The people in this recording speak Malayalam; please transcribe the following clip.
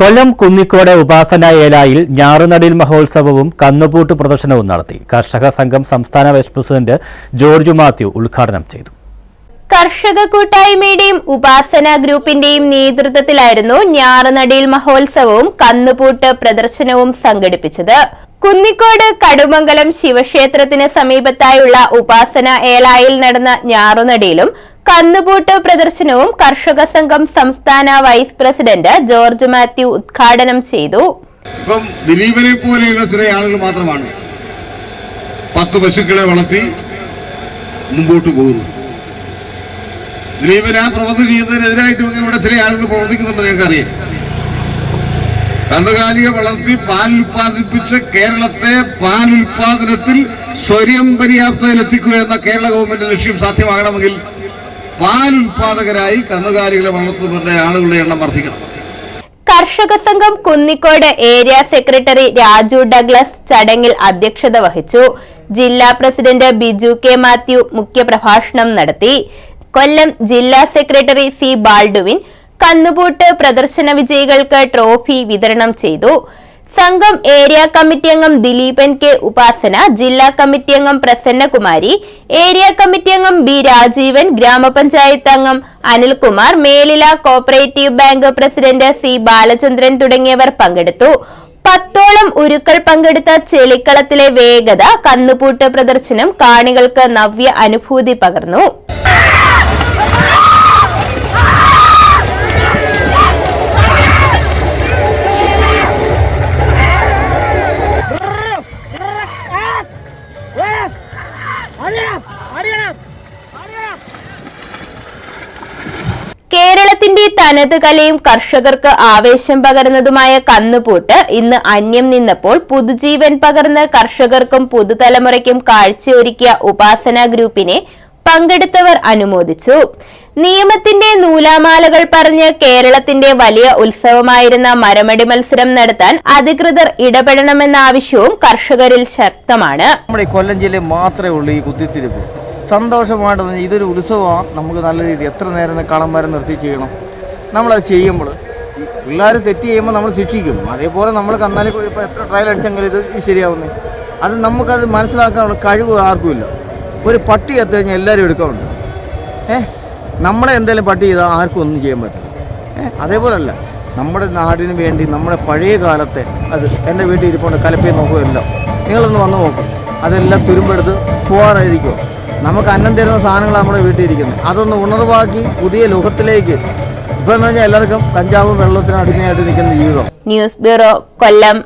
കൊല്ലം കുന്നിക്കോട് ഉപാസന ഏലായിൽ ഞാറുനടിൽ മഹോത്സവവും കന്നുപൂട്ട് പ്രദർശനവും നടത്തി. കർഷക സംഘം സംസ്ഥാന വൈസ് പ്രസിഡന്റ് ജോർജ് മാത്യു ഉദ്ഘാടനം ചെയ്തു. കർഷക കൂട്ടായ്മയുടെയും ഉപാസന ഗ്രൂപ്പിന്റെയും നേതൃത്വത്തിലായിരുന്നു ഞാറുനടിയിൽ മഹോത്സവവും കന്നുപൂട്ട് പ്രദർശനവും സംഘടിപ്പിച്ചത്. കുന്നിക്കോട് കടുമംഗലം ശിവക്ഷേത്രത്തിന് സമീപത്തായുള്ള ഉപാസന ഏലായിൽ നടന്ന ഞാറുനടിയിലും കന്നുപൂട്ട് പ്രദർശനവും കർഷക സംഘം സംസ്ഥാന വൈസ് പ്രസിഡന്റ് ജോർജ് മാത്യു ഉദ്ഘാടനം ചെയ്തു. ഇപ്പം ദിലീപിനെ പോലെയുള്ള ചില ആളുകൾ മാത്രമാണ് പത്ത് പശുക്കളെ വളർത്തി മുമ്പോട്ട് പോകുന്നു ദിലീപിന് ആ പ്രവൃത്തി ചെയ്യുന്നതിനെതിരായിട്ട് ഇവിടെ ചില ആളുകൾ പ്രവർത്തിക്കുന്നുണ്ട് ഞങ്ങൾക്ക് അറിയാം കന്നുകാലിയെ വളർത്തി പാൽ ഉത്പാദിപ്പിച്ച് കേരളത്തെ പാൽ ഉൽപാദനത്തിൽ സ്വയം പര്യാപ്തതയിൽ എത്തിക്കുക എന്ന കേരള ഗവൺമെന്റ് ലക്ഷ്യം സാധ്യമാകണമെങ്കിൽ പാൽ ഉത്പാദകരായി കന്നുകാലികളെ വളർത്തുന്നവരുടെ ആളുകളുടെ എണ്ണം വർദ്ധിക്കണം. കർഷക സംഘം Kunnicode area secretary Raju Douglas ചടങ്ങിൽ അധ്യക്ഷത വഹിച്ചു. ജില്ലാ പ്രസിഡന്റ് ബിജു കെ മാത്യു മുഖ്യപ്രഭാഷണം നടത്തി. കൊല്ലം ജില്ലാ സെക്രട്ടറി സി ബാൾഡുവിൻ കന്നുപൂട്ട് പ്രദർശന വിജയികൾക്ക് ട്രോഫി വിതരണം ചെയ്തു. സംഘം ഏരിയ കമ്മിറ്റി അംഗം ദിലീപൻ കെ ഉപാസന ജില്ലാ കമ്മിറ്റി അംഗം പ്രസന്നകുമാരി ഏരിയ കമ്മിറ്റി അംഗം ബി രാജീവൻ ഗ്രാമപഞ്ചായത്ത് അംഗം Anilkumar Melila cooperative bank president C Balachandran തുടങ്ങിയവർ പങ്കെടുത്തു. പത്തോളം ഉരുക്കൾ പങ്കെടുത്ത ചെളിക്കളത്തിലെ വേഗത കന്നുപൂട്ട് പ്രദർശനം കാണികൾക്ക് നവ്യ അനുഭൂതി പകർന്നു. കേരളത്തിന്റെ തനത് കലയും കർഷകർക്ക് ആവേശം പകരുന്നതുമായ കന്നുപൂട്ട് ഇന്ന് അന്യം നിന്നപ്പോൾ പുതുജീവൻ പകർന്ന് കർഷകർക്കും പുതുതലമുറയ്ക്കും കാഴ്ചയൊരുക്കിയ ഉപാസന ഗ്രൂപ്പിനെ പങ്കെടുത്തവർ അനുമോദിച്ചു. നിയമത്തിന്റെ നൂലാമാലകൾ പറഞ്ഞ് കേരളത്തിന്റെ വലിയ ഉത്സവമായിരുന്ന മരമടി മത്സരം നടത്താൻ അധികൃതർ ഇടപെടണമെന്ന ആവശ്യവും കർഷകരിൽ ശക്തമാണ്. നമ്മുടെ കൊല്ലം ജില്ലയിൽ മാത്രമേ ഉള്ളൂ ഈ കുത്തിത്തിരിപ്പ്. സന്തോഷമായിട്ട് തന്നെ ഇതൊരു ഉത്സവമാണ് നമുക്ക് നല്ല രീതി എത്ര നേരം കളം വരെ നിർത്തി ചെയ്യണം. നമ്മളത് ചെയ്യുമ്പോൾ പിള്ളേർ തെറ്റ് ചെയ്യുമ്പോൾ നമ്മൾ ശിക്ഷിക്കും. അതേപോലെ നമ്മൾ കന്നാലി ഇപ്പോൾ എത്ര ട്രയൽ അടിച്ചെങ്കിലും ഇത് ശരിയാവുന്നേ. അത് നമുക്കത് മനസ്സിലാക്കാനുള്ള കഴിവ് ആർക്കുമില്ല. ഒരു പട്ടി എത്തി കഴിഞ്ഞാൽ എല്ലാവരും എടുക്കാറുണ്ട്. ഏ? നമ്മളെ എന്തെങ്കിലും പട്ടി ചെയ്താൽ ആർക്കും ഒന്നും ചെയ്യാൻ പറ്റില്ല. ഏ? അതേപോലല്ല. നമ്മുടെ നാടിന് വേണ്ടി നമ്മുടെ പഴയ കാലത്തെ അത് എന്റെ വീട്ടിൽ ഇരിപ്പുണ്ട്. കലപ്പയും നോക്കുമല്ലോ നിങ്ങളൊന്ന് വന്ന് നോക്കും. അതെല്ലാം തുരുമ്പെടുത്ത് പോകാറായിരിക്കും നമുക്ക് അന്നം തരുന്ന സാധനങ്ങൾ നമ്മുടെ വീട്ടിൽ ഇരിക്കുന്നത്. അതൊന്ന് ഉണർവാക്കി പുതിയ ലോകത്തിലേക്ക്. ഇപ്പം എന്ന് പറഞ്ഞാൽ എല്ലാവർക്കും കഞ്ചാവും വെള്ളത്തിനും അടിമയായിട്ട് നിൽക്കുന്ന ജീവിതം. News bureau Kollam.